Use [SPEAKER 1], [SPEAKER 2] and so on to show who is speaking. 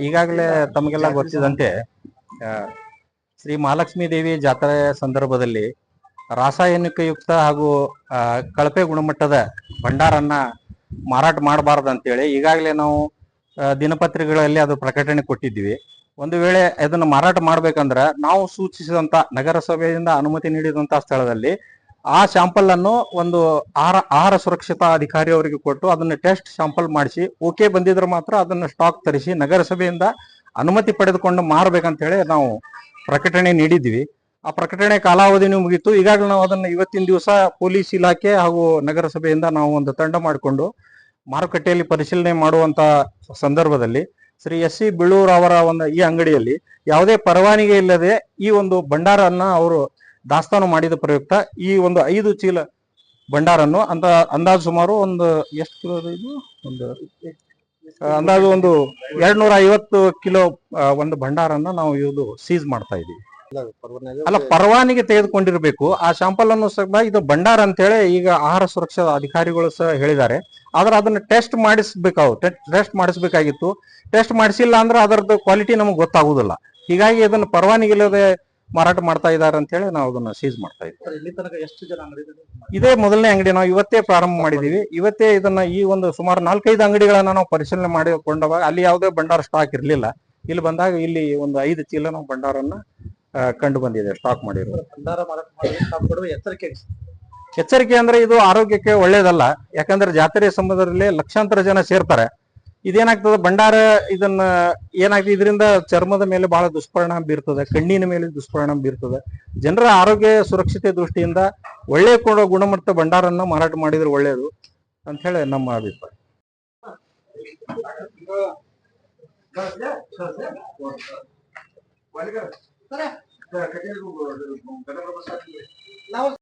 [SPEAKER 1] ಈಗಾಗಲೇ ತಮಗೆಲ್ಲ ಗೊತ್ತಿದಂತೆ ಶ್ರೀ ಮಹಾಲಕ್ಷ್ಮೀ ದೇವಿ ಜಾತ್ರೆಯ ಸಂದರ್ಭದಲ್ಲಿ ರಾಸಾಯನಿಕಯುಕ್ತ ಹಾಗೂ ಕಳಪೆ ಗುಣಮಟ್ಟದ ಭಂಡಾರನ್ನ ಮಾರಾಟ ಮಾಡಬಾರ್ದು ಅಂತೇಳಿ ಈಗಾಗಲೇ ನಾವು ದಿನಪತ್ರಿಕೆಗಳಲ್ಲಿ ಅದು ಪ್ರಕಟಣೆ ಕೊಟ್ಟಿದ್ದೀವಿ. ಒಂದು ವೇಳೆ ಅದನ್ನು ಮಾರಾಟ ಮಾಡಬೇಕಂದ್ರೆ ನಾವು ಸೂಚಿಸಿದಂತ ನಗರಸಭೆಯಿಂದ ಅನುಮತಿ ನೀಡಿದಂತ ಸ್ಥಳದಲ್ಲಿ ಆ ಶಾಂಪಲ್ ಅನ್ನು ಒಂದು ಆಹಾರ ಆಹಾರ ಸುರಕ್ಷತಾ ಅಧಿಕಾರಿ ಅವರಿಗೆ ಕೊಟ್ಟು ಅದನ್ನು ಟೆಸ್ಟ್ ಶಾಂಪಲ್ ಮಾಡಿಸಿ, ಓಕೆ ಬಂದಿದ್ರೆ ಮಾತ್ರ ಅದನ್ನು ಸ್ಟಾಕ್ ತರಿಸಿ ನಗರಸಭೆಯಿಂದ ಅನುಮತಿ ಪಡೆದುಕೊಂಡು ಮಾರಬೇಕಂತ ಹೇಳಿ ನಾವು ಪ್ರಕಟಣೆ ನೀಡಿದ್ವಿ ಆ ಪ್ರಕಟಣೆ ಕಾಲಾವಧಿನೂ ಮುಗಿತು. ಈಗಾಗಲೇ ನಾವು ಅದನ್ನು ಇವತ್ತಿನ ದಿವಸ ಪೊಲೀಸ್ ಇಲಾಖೆ ಹಾಗೂ ನಗರಸಭೆಯಿಂದ ನಾವು ಒಂದು ತಂಡ ಮಾಡಿಕೊಂಡು ಮಾರುಕಟ್ಟೆಯಲ್ಲಿ ಪರಿಶೀಲನೆ ಮಾಡುವಂತ ಸಂದರ್ಭದಲ್ಲಿ ಶ್ರೀ ಎಸ್ ಸಿ ಬಿಳೂರ್ ಅವರ ಒಂದು ಈ ಅಂಗಡಿಯಲ್ಲಿ ಯಾವುದೇ ಪರವಾನಿಗೆ ಇಲ್ಲದೆ ಈ ಒಂದು ಭಂಡಾರನ್ನ ಅವರು ದಾಸ್ತಾನು ಮಾಡಿದ ಪ್ರಯುಕ್ತ ಈ ಒಂದು ಐದು ಚೀಲ ಭಂಡಾರನ್ನು ಅಂತ ಅಂದಾಜು ಸುಮಾರು ಒಂದು ಎಷ್ಟು ಕಿಲೋ ಇದು? ಒಂದು ಅಂದಾಜು ಒಂದು ಎರಡ್ ನೂರ ಐವತ್ತು ಕಿಲೋ ಒಂದು ಭಂಡಾರನ್ನ ನಾವು ಇದು ಸೀಸ್ ಮಾಡ್ತಾ ಇದೀವಿ ಅಲ್ಲ ಪರವಾನಿಗೆ ತೆಗೆದುಕೊಂಡಿರ್ಬೇಕು. ಆ ಶಾಂಪಲ್ ಅನ್ನು ಸಹ ಇದು ಭಂಡಾರ ಅಂತ ಹೇಳಿ ಈಗ ಆಹಾರ ಸುರಕ್ಷಾ ಅಧಿಕಾರಿಗಳು ಸಹ ಹೇಳಿದ್ದಾರೆ. ಆದ್ರೆ ಅದನ್ನ ಟೆಸ್ಟ್ ಮಾಡಿಸ್ಬೇಕು ಟೆಸ್ಟ್ ಮಾಡಿಸ್ಬೇಕಾಗಿತ್ತು. ಟೆಸ್ಟ್ ಮಾಡಿಸಿಲ್ಲ ಅಂದ್ರೆ ಅದರದ್ದು ಕ್ವಾಲಿಟಿ ನಮಗೆ ಗೊತ್ತಾಗುದಿಲ್ಲ. ಹೀಗಾಗಿ ಇದನ್ನ ಪರವಾನಿಗೆ ಇಲ್ಲದೆ ಮಾರಾಟ ಮಾಡ್ತಾ ಇದ್ದಾರೆ ಅಂತ ಹೇಳಿ ನಾವು ಅದನ್ನ ಸೀಸ್ ಮಾಡ್ತಾ ಇದ್ದೀವಿ.
[SPEAKER 2] ಇಲ್ಲಿ ತನಕ ಎಷ್ಟು ಜನ ಅಂಗಡಿ
[SPEAKER 1] ಇದೇ ಮೊದಲನೇ ಅಂಗಡಿ ನಾವು ಇವತ್ತೇ ಪ್ರಾರಂಭ ಮಾಡಿದೀವಿ ಇವತ್ತೇ ಇದನ್ನ ಈ ಒಂದು ಸುಮಾರು ನಾಲ್ಕೈದು ಅಂಗಡಿಗಳನ್ನ ನಾವು ಪರಿಶೀಲನೆ ಮಾಡಿಕೊಂಡವಾಗ ಅಲ್ಲಿ ಯಾವುದೇ ಭಂಡಾರ ಸ್ಟಾಕ್ ಇರಲಿಲ್ಲ. ಇಲ್ಲಿ ಬಂದಾಗ ಇಲ್ಲಿ ಒಂದು ಐದು ಚೀಲ ನಾವು ಭಂಡಾರನ್ನ ಕಂಡು ಬಂದಿದೆ ಸ್ಟಾಕ್ ಮಾಡಿರೋದು
[SPEAKER 2] ಎಚ್ಚರಿಕೆ
[SPEAKER 1] ಎಚ್ಚರಿಕೆ ಅಂದ್ರೆ ಇದು ಆರೋಗ್ಯಕ್ಕೆ ಒಳ್ಳೇದಲ್ಲ ಯಾಕಂದ್ರೆ ಜಾತ್ರೆ ಸಮುದ್ರದಲ್ಲಿ ಲಕ್ಷಾಂತರ ಜನ ಸೇರ್ತಾರೆ ಇದೇನಾಗ್ತದೆ ಭಂಡಾರ ಇದನ್ನ ಏನಾಗ್ತದೆ ಇದರಿಂದ ಚರ್ಮದ ಮೇಲೆ ಬಹಳ ದುಷ್ಪರಿಣಾಮ ಬೀರ್ತದೆ ಕಣ್ಣಿನ ಮೇಲೆ ದುಷ್ಪರಿಣಾಮ ಬೀರ್ತದೆ ಜನರ ಆರೋಗ್ಯ ಸುರಕ್ಷತೆ ದೃಷ್ಟಿಯಿಂದ ಒಳ್ಳೆ ಕೊಡೋ ಗುಣಮಟ್ಟ ಭಂಡಾರನ್ನ ಮಾರಾಟ ಮಾಡಿದ್ರೆ ಒಳ್ಳೇದು ಅಂತ ಹೇಳಿ ನಮ್ಮ ಅಭಿಪ್ರಾಯ
[SPEAKER 2] Tara. Tara, kaya nung gawin. Kaya nung masabi eh. Lawas